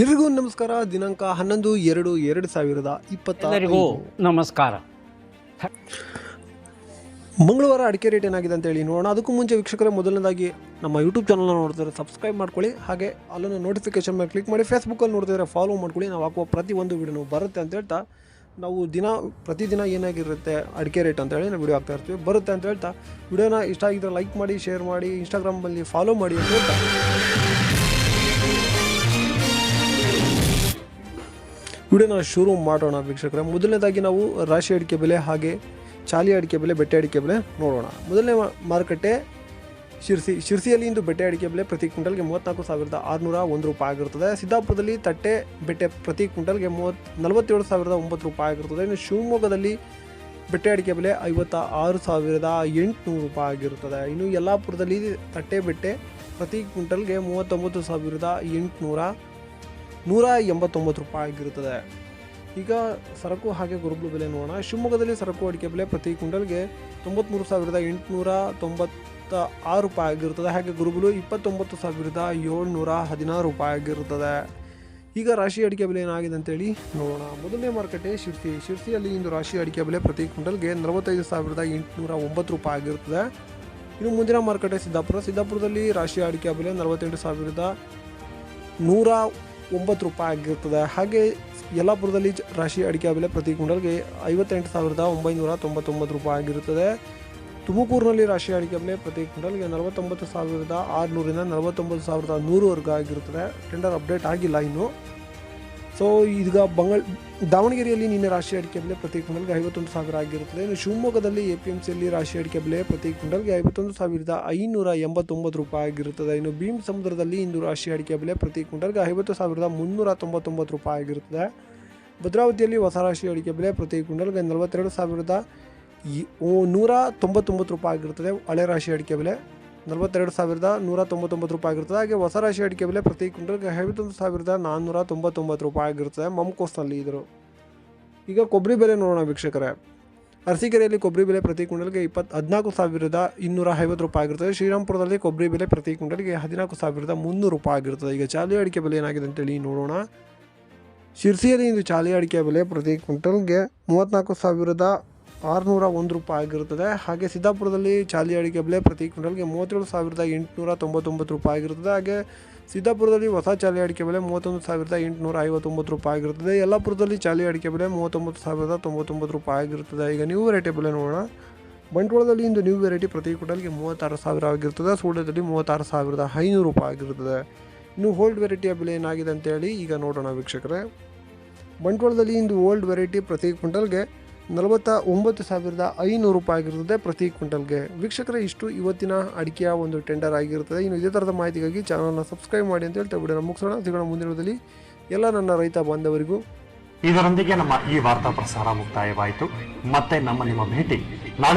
ಎಲ್ರಿಗೂ ನಮಸ್ಕಾರ. ದಿನಾಂಕ ಹನ್ನೊಂದು ಎರಡು ಎರಡು ಸಾವಿರದ ಇಪ್ಪತ್ತ ಎಲ್ಲರಿಗೂ ನಮಸ್ಕಾರ. ಮಂಗಳವಾರ ಅಡಿಕೆ ರೇಟ್ ಏನಾಗಿದೆ ಅಂತ ಹೇಳಿ ನೋಡೋಣ. ಅದಕ್ಕೂ ಮುಂಚೆ ವೀಕ್ಷಕರ ಮೊದಲನೇದಾಗಿ ನಮ್ಮ ಯೂಟ್ಯೂಬ್ ಚಾನಲ್ನ ನೋಡ್ತಾರೆ ಸಬ್ಸ್ಕ್ರೈಬ್ ಮಾಡ್ಕೊಳ್ಳಿ. ಹಾಗೆ ಅಲ್ಲೊಂದು ನೋಟಿಫಿಕೇಶನ್ ಮೇಲೆ ಕ್ಲಿಕ್ ಮಾಡಿ. ಫೇಸ್ಬುಕ್ಕಲ್ಲಿ ನೋಡ್ತಿದ್ರೆ ಫಾಲೋ ಮಾಡ್ಕೊಳ್ಳಿ. ನಾವು ಹಾಕುವ ಪ್ರತಿ ಒಂದು ವಿಡಿಯೋನು ಬರುತ್ತೆ ಅಂತ ಹೇಳ್ತಾ ನಾವು ದಿನ ಪ್ರತಿದಿನ ಏನಾಗಿರುತ್ತೆ ಅಡಿಕೆ ರೇಟ್ ಅಂತ ಹೇಳಿ ನಾವು ವಿಡಿಯೋ ಹಾಕ್ತಾ ಇರ್ತೀವಿ. ಬರುತ್ತೆ ಅಂತ ಹೇಳ್ತಾ ವಿಡಿಯೋನ ಇಷ್ಟ ಆಗಿದ್ರೆ ಲೈಕ್ ಮಾಡಿ ಶೇರ್ ಮಾಡಿ ಇನ್ಸ್ಟಾಗ್ರಾಮಲ್ಲಿ ಫಾಲೋ ಮಾಡಿ ಅಂತ ಹೇಳ್ತಾ. ವಿಡಿಯೋನ ಶುರು ಮಾಡೋಣ ವೀಕ್ಷಕರ. ಮೊದಲನೇದಾಗಿ ನಾವು ರಾಶಿ ಅಡಿಕೆ ಬೆಲೆ ಹಾಗೆ ಚಾಲಿ ಅಡಿಕೆ ಬೆಲೆ, ಬೆಟ್ಟೆ ಅಡಿಕೆ ಬೆಲೆ ನೋಡೋಣ. ಮೊದಲನೇ ಮಾರುಕಟ್ಟೆ ಶಿರ್ಸಿ, ಶಿರ್ಸಿಯಲ್ಲಿ ಇಂದು ಬೆಟ್ಟೆ ಅಡಿಕೆ ಬೆಲೆ ಪ್ರತಿ ಕ್ವಿಂಟಲ್ಗೆ ಮೂವತ್ತ್ನಾಲ್ಕು ಸಾವಿರದ ಆರುನೂರ ಒಂದು ರೂಪಾಯಿ ಆಗಿರುತ್ತದೆ. ಸಿದ್ದಾಪುರದಲ್ಲಿ ತಟ್ಟೆ ಬೆಟ್ಟೆ ಪ್ರತಿ ಕ್ವಿಂಟಲ್ಗೆ ಮೂವತ್ತು ನಲವತ್ತೇಳು ಸಾವಿರದ ಒಂಬತ್ತು ರೂಪಾಯಿ ಆಗಿರುತ್ತದೆ. ಇನ್ನು ಶಿವಮೊಗ್ಗದಲ್ಲಿ ಬೆಟ್ಟೆ ಅಡಿಕೆ ಬೆಲೆ ಐವತ್ತ ಆರು ಸಾವಿರದ ಎಂಟುನೂರು ರೂಪಾಯಿ ಆಗಿರುತ್ತದೆ. ಇನ್ನು ಯಲ್ಲಾಪುರದಲ್ಲಿ ತಟ್ಟೆ ಬೆಟ್ಟೆ ಪ್ರತಿ ಕ್ವಿಂಟಲ್ಗೆ ಮೂವತ್ತೊಂಬತ್ತು ಸಾವಿರದ ಎಂಟುನೂರ ನೂರ ಎಂಬತ್ತೊಂಬತ್ತು ರೂಪಾಯಿ ಆಗಿರುತ್ತದೆ. ಈಗ ಸರಕು ಹಾಗೆ ಗುರುಬಲು ಬೆಲೆ ನೋಡೋಣ. ಶಿವಮೊಗ್ಗದಲ್ಲಿ ಸರಕು ಅಡಿಕೆ ಬೆಲೆ ಪ್ರತಿ ಕ್ವಿಂಟಲ್ಗೆ ತೊಂಬತ್ತ್ಮೂರು ಸಾವಿರದ ಎಂಟುನೂರ ತೊಂಬತ್ತ ಆರು ರೂಪಾಯಿ ಆಗಿರುತ್ತದೆ. ಹಾಗೆ ಗುರುಬಲು ಇಪ್ಪತ್ತೊಂಬತ್ತು ಸಾವಿರದ ಏಳ್ನೂರ ಹದಿನಾರು ರೂಪಾಯಿ ಆಗಿರುತ್ತದೆ. ಈಗ ರಾಶಿ ಅಡಿಕೆ ಬೆಲೆ ಏನಾಗಿದೆ ಅಂತೇಳಿ ನೋಡೋಣ. ಮೊದಲನೇ ಮಾರುಕಟ್ಟೆ ಶಿರ್ಸಿ. ಶಿರ್ಸಿಯಲ್ಲಿ ಇಂದು ರಾಶಿ ಅಡಿಕೆ ಬೆಲೆ ಪ್ರತಿ ಕ್ವಿಂಟಲ್ಗೆ ನಲವತ್ತೈದು ಸಾವಿರದ ಎಂಟುನೂರ ಒಂಬತ್ತು ರೂಪಾಯಿ ಆಗಿರುತ್ತದೆ. ಇನ್ನು ಮುಂದಿನ ಮಾರುಕಟ್ಟೆ ಸಿದ್ದಾಪುರ. ಸಿದ್ದಾಪುರದಲ್ಲಿ ರಾಶಿ ಅಡಿಕೆ ಬೆಲೆ ನಲವತ್ತೆಂಟು ಸಾವಿರದ ನೂರ ಒಂಬತ್ತು ರೂಪಾಯಿ ಆಗಿರ್ತದೆ. ಹಾಗೆ ಯಲ್ಲಾಪುರದಲ್ಲಿ ರಾಶಿ ಅಡಿಕೆ ಬೆಲೆ ಪ್ರತಿ ಕ್ವಿಂಟಲ್ಗೆ ಐವತ್ತೆಂಟು ಸಾವಿರದ ಒಂಬೈನೂರ ತೊಂಬತ್ತೊಂಬತ್ತು ರೂಪಾಯಿ ಆಗಿರುತ್ತದೆ. ತುಮಕೂರಿನಲ್ಲಿ ರಾಶಿ ಅಡಿಕೆ ಬೆಲೆ ಪ್ರತಿ ಕ್ವಿಂಟಲ್ಗೆ ನಲವತ್ತೊಂಬತ್ತು ಸಾವಿರದ ಆರುನೂರಿಂದ ನಲವತ್ತೊಂಬತ್ತು ಸಾವಿರದ ನೂರವರೆಗೂ ಆಗಿರುತ್ತದೆ. ಟೆಂಡರ್ ಅಪ್ಡೇಟ್ ಆಗಿಲ್ಲ ಇನ್ನು. ಸೊ ಈಗ ಬಂಗಾಳ, ದಾವಣಗೆರೆಯಲ್ಲಿ ನಿನ್ನೆ ರಾಶಿ ಅಡಿಕೆ ಬೆಲೆ ಪ್ರತಿ ಕ್ವಿಂಟಲ್ಗೆ ಐವತ್ತೊಂದು ಸಾವಿರ ಆಗಿರುತ್ತದೆ. ಇನ್ನು ಶಿವಮೊಗ್ಗದಲ್ಲಿ ಎ ಪಿ ಎಂ ಸಿಯಲ್ಲಿ ರಾಶಿ ಅಡಿಕೆ ಬೆಲೆ ಪ್ರತಿ ಕ್ವಿಂಟಲ್ಗೆ ಐವತ್ತೊಂದು ಸಾವಿರದ ಐನೂರ ಎಂಬತ್ತೊಂಬತ್ತು ರೂಪಾಯಿ ಆಗಿರುತ್ತದೆ. ಇನ್ನು ಭೀಮ್ ಸಮುದ್ರದಲ್ಲಿ ಇಂದು ರಾಶಿ ಅಡಿಕೆ ಬೆಲೆ ಪ್ರತಿ ಕ್ವಿಂಟಲ್ಗೆ ಐವತ್ತು ಸಾವಿರದ ಮುನ್ನೂರ ತೊಂಬತ್ತೊಂಬತ್ತು ರೂಪಾಯಿ ಆಗಿರುತ್ತದೆ. ಭದ್ರಾವತಿಯಲ್ಲಿ ಹೊಸ ರಾಶಿ ಅಡಿಕೆ ಬೆಲೆ ಪ್ರತಿ ಕ್ವಿಂಟಲ್ಗೆ ನಲವತ್ತೆರಡು ಸಾವಿರದ ನೂರ ತೊಂಬತ್ತೊಂಬತ್ತು ರೂಪಾಯಿ ಆಗಿರುತ್ತದೆ. ಹಳೆ ರಾಶಿ ಅಡಿಕೆ ಬೆಲೆ ನಲವತ್ತೆರಡು ಸಾವಿರದ ನೂರ ತೊಂಬತ್ತೊಂಬತ್ತು ರೂಪಾಯಿ ಆಗಿರ್ತದೆ. ಹಾಗೆ ಹೊಸ ರಾಶಿ ಅಡಿಕೆ ಬೆಲೆ ಪ್ರತಿ ಕ್ವಿಂಟಲ್ಗೆ ಐವತ್ತೊಂದು ಸಾವಿರದ ನಾನ್ನೂರ ತೊಂಬತ್ತೊಂಬತ್ತು ರೂಪಾಯಿ ಆಗಿರ್ತದೆ. ಮಮ್ಕೋಸ್ನಲ್ಲಿ ಇದ್ದರು. ಈಗ ಕೊಬ್ಬರಿ ಬೆಲೆ ನೋಡೋಣ ವೀಕ್ಷಕರೇ. ಅರಸೀಕೆರೆಯಲ್ಲಿ ಕೊಬ್ಬರಿ ಬೆಲೆ ಪ್ರತಿ ಕ್ವಿಂಟಲ್ಗೆ ಇಪ್ಪತ್ತು ಹದಿನಾಲ್ಕು ಸಾವಿರದ ಇನ್ನೂರ ಐವತ್ತು ರೂಪಾಯಿ ಆಗಿರ್ತದೆ. ಶ್ರೀರಾಮ್ಪುರದಲ್ಲಿ ಕೊಬ್ಬರಿ ಬೆಲೆ ಪ್ರತಿ ಕ್ವಿಂಟಲ್ಗೆ ಹದಿನಾಲ್ಕು ಸಾವಿರದ ಮುನ್ನೂರು ರೂಪಾಯಿ ಆಗಿರ್ತದೆ. ಈಗ ಚಾಲಿ ಅಡಿಕೆ ಬೆಲೆ ಏನಾಗಿದೆ ಅಂತೇಳಿ ನೋಡೋಣ. ಶಿರ್ಸಿಯಲ್ಲಿ ಇಂದು ಚಾಲಿ ಅಡಿಕೆ ಬೆಲೆ ಪ್ರತಿ ಕ್ವಿಂಟಲ್ಗೆ ಮೂವತ್ತ್ನಾಲ್ಕು ಸಾವಿರದ ಆರುನೂರ ಒಂದು ರೂಪಾಯಿ ಆಗಿರುತ್ತದೆ. ಹಾಗೆ ಸಿದ್ದಾಪುರದಲ್ಲಿ ಚಾಲಿ ಅಡಿಕೆ ಬೆಲೆ ಪ್ರತಿ ಕ್ವಿಂಟಲ್ಗೆ ಮೂವತ್ತೇಳು ಸಾವಿರದ ಎಂಟುನೂರ ತೊಂಬತ್ತೊಂಬತ್ತು ರೂಪಾಯಿ ಆಗಿರುತ್ತದೆ. ಹಾಗೆ ಸಿದ್ದಾಪುರದಲ್ಲಿ ಹೊಸ ಚಾಲಿ ಅಡಿಕೆ ಬೆಲೆ ಮೂವತ್ತೊಂದು ಸಾವಿರದ ಎಂಟುನೂರ ಐವತ್ತೊಂಬತ್ತು ರೂಪಾಯಿ ಆಗಿರುತ್ತದೆ. ಯಲ್ಲಾಪುರದಲ್ಲಿ ಚಾಲಿ ಅಡಿಕೆ ಬೆಲೆ ಮೂವತ್ತೊಂಬತ್ತು ಸಾವಿರದ ತೊಂಬತ್ತೊಂಬತ್ತು ರೂಪಾಯಿ ಆಗಿರುತ್ತದೆ. ಈಗ ನ್ಯೂ ವೆರೈಟಿ ಬೆಲೆ ನೋಡೋಣ. ಬಂಟ್ವಾಳದಲ್ಲಿ ಇಂದು ನ್ಯೂ ವೆರೈಟಿ ಪ್ರತಿ ಕ್ವಿಂಟಲ್ಗೆ ಮೂವತ್ತಾರು ಸಾವಿರ ಆಗಿರ್ತದೆ ಸೂಳ್ಯದಲ್ಲಿ ಮೂವತ್ತಾರು ಸಾವಿರದ ಐನೂರು ರೂಪಾಯಿ ಆಗಿರುತ್ತದೆ. ಇನ್ನು ಓಲ್ಡ್ ವೆರೈಟಿಯ ಬೆಲೆ ಏನಾಗಿದೆ ಅಂತೇಳಿ ಈಗ ನೋಡೋಣ ವೀಕ್ಷಕರೇ. ಬಂಟ್ವಾಳದಲ್ಲಿ ಇಂದು ಓಲ್ಡ್ ವೆರೈಟಿ ಪ್ರತಿ ಕ್ವಿಂಟಲ್ಗೆ ನಲವತ್ತ ಒಂಬತ್ತು ಸಾವಿರದ ಐನೂರು ರೂಪಾಯಿ ಆಗಿರುತ್ತದೆ ಪ್ರತಿ ಕ್ವಿಂಟಲ್ಗೆ. ವೀಕ್ಷಕರೇ, ಇಷ್ಟು ಇವತ್ತಿನ ಅಡಿಕೆಯ ಒಂದು ಟೆಂಡರ್ ಆಗಿರುತ್ತದೆ ಇನ್ನು ಇದೇ ಥರದ ಮಾಹಿತಿಗಾಗಿ ಚಾನಲ್ನ ಸಬ್ಸ್ಕ್ರೈಬ್ ಮಾಡಿ ಅಂತ ಹೇಳ್ತಾ ವಿಡಿಯೋನ ಮುಗಿಸೋಣ. ಸಿಗೋಣ ಮುಂದಿನದಲ್ಲಿ ಎಲ್ಲ ನನ್ನ ರೈತ ಬಾಂಧವರಿಗೂ ಇದರೊಂದಿಗೆ ನಮ್ಮ ಈ ವಾರ್ತಾ ಪ್ರಸಾರ ಮುಕ್ತಾಯವಾಯಿತು. ಮತ್ತೆ ನಮ್ಮ ನಿಮ್ಮ ಭೇಟಿ ನಾಳೆ.